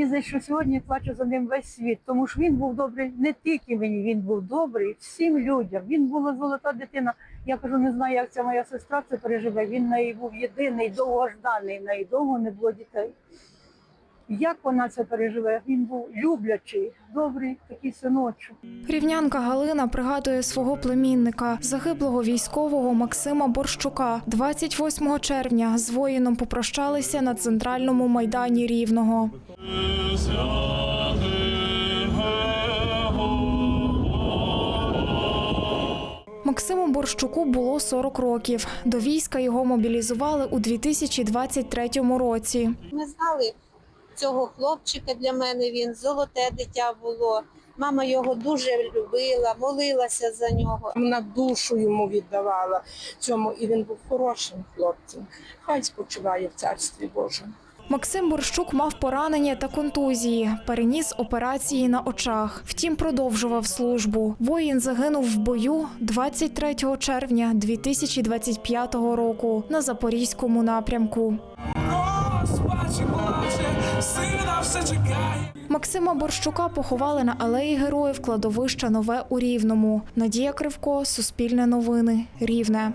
Мені здається, що сьогодні плаче за ним весь світ, тому що він був добрий не тільки мені, він був добрий всім людям. Він була золота дитина. Я кажу, не знаю, як ця моя сестра це переживе. Він неї був єдиний, довгожданий, неї довго не було дітей. Як вона це переживе? Він був люблячий, добрий такий синочок. Рівнянка Галина пригадує свого племінника, загиблого військового Максима Борщука. 28 червня з воїном попрощалися на центральному майдані Рівного. Максиму Борщуку було 40 років. До війська його мобілізували у 2023 році. Ми знали цього хлопчика для мене, він золоте дитя було. Мама його дуже любила, молилася за нього. Вона душу йому віддавала цьому, і він був хорошим хлопцем. Хай спочиває в царстві Божому. Максим Борщук мав поранення та контузії, переніс операції на очах. Втім, продовжував службу. Воїн загинув в бою 23 червня 2025 року на запорізькому напрямку. Максима Борщука поховали на алеї героїв кладовища Нове у Рівному. Надія Кривко, Суспільне новини, Рівне.